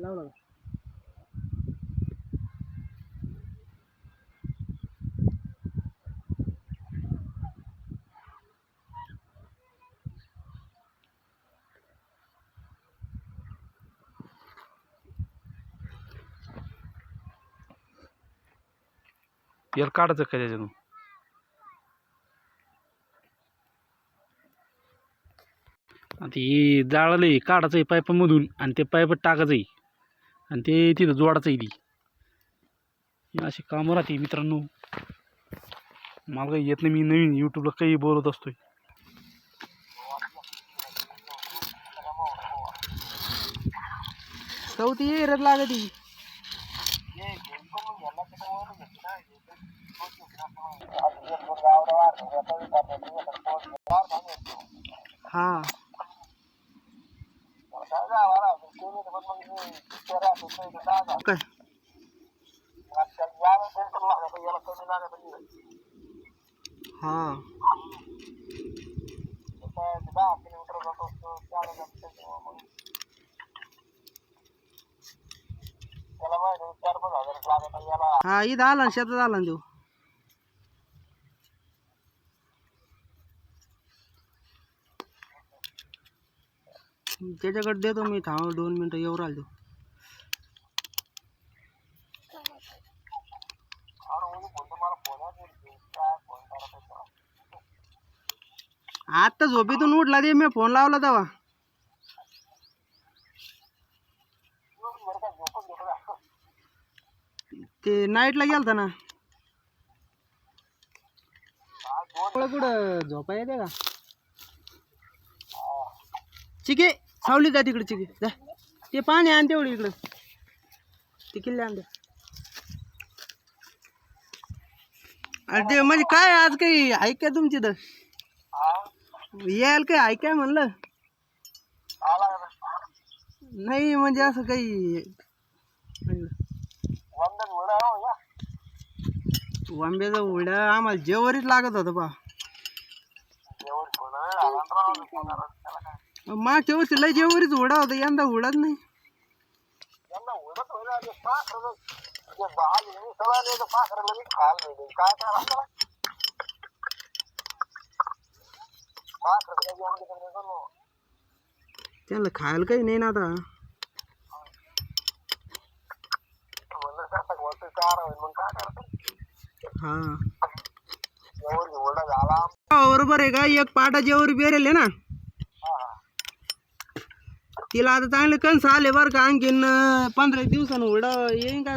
लावला का याला काढायचं काय त्याच्यातून? आता जाळलं आहे काढायचं आहे पाईपामधून आणि ते पाईप टाकायचं आहे आणि ते तिथं जोडायचं आहे ती. अशी कामं राहते मित्रांनो. मला काही येत नाही मी नवीन यूट्यूबला काही बोलत असतोय. चौथी येरच लागती. हा. काय हा हा इथं आला ना शेतात आला ना देऊ त्याच्याकडे देतो मी थांब दोन मिनिटं येऊ राहिलो आता झोपेतून उठला ते मी फोन लावला तेव्हा. ते नाईटला गेलता ना. कुठं झोपा येते का? चिके सावली का तिकडे चिके. जा. ते पाणी आण तेवढं इकडं. ते किल्ले आण. अरे ते म्हणजे काय आज काही ऐक तुमची तर यायला काही ऐक काय म्हणलं? नाही? म्हणजे असं काही वांब्याचा उड्या आम्हाला जेवरीच लागत होतं बा. मागच्या वर्षी लय जेवरीच उडा होता यंदा उडाच नाही. त्यांना खायला काही नाही ना आता हा। का एक पाटा जेवरी बेरेल आहे ना। तिला आता चांगले कणस आले बरं का आणखीन पंधरा दिवसानं येईन काय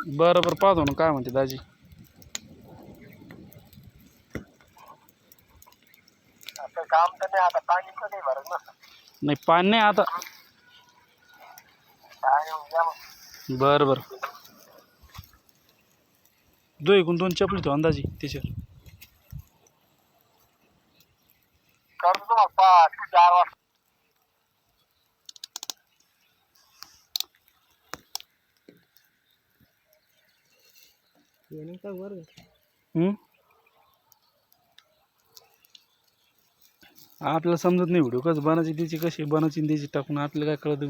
बरं बरं पाहतो ना काय म्हणते दाजी. काम तर नाही आता पाणी पण नाही भरत ना. नाही पाणी नाही आता. बरं बरं दो एकूण दोन चपली ठेवा अंदाजी त्याच्यावर. करतो पाच चार वाजता. हम्म? आपल्याला समजत नाही व्हिडिओ कसं बनायची त्याची कशी बनायची त्याची टाकून आपल्याला काय कळत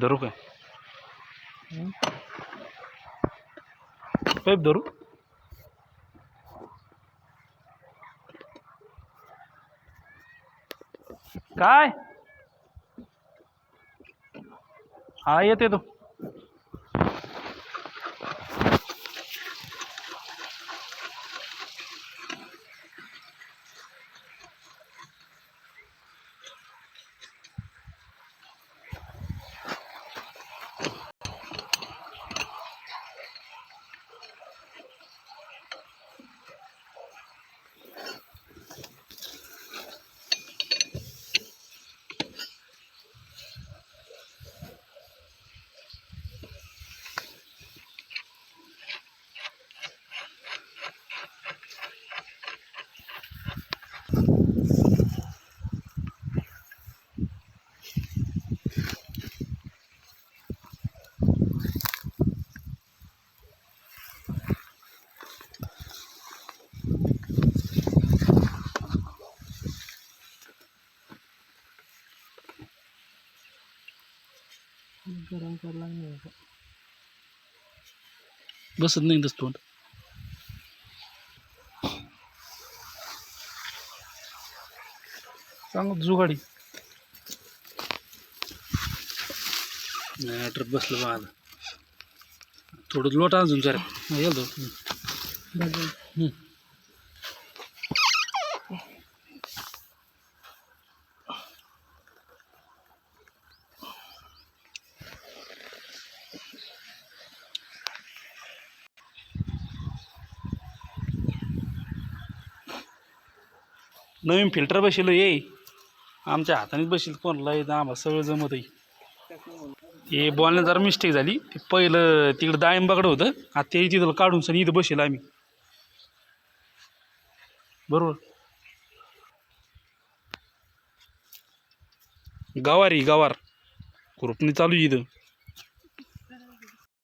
धरू काय? पाईप धरू? काय? हा येते तो. बसत नाही तसं तोंड. चांगलं जुगाडी. नाही ट्रक बसलं बा थोडं लोट अजून जरा. गेलो नवीन फिल्टर बसेल ये. आमच्या हातानेच बसेल कोणला येतं आम्हाला सगळं जमत आहे. हे बोलण्यात जरा मिस्टेक झाली. ते पहिलं तिकडं डाळिंबाकडं होतं. आता ते तिथं काढून सनी इथं बसेल आम्ही. बरोबर? गवारी गवार. खुरपणी चालू आहे इथं.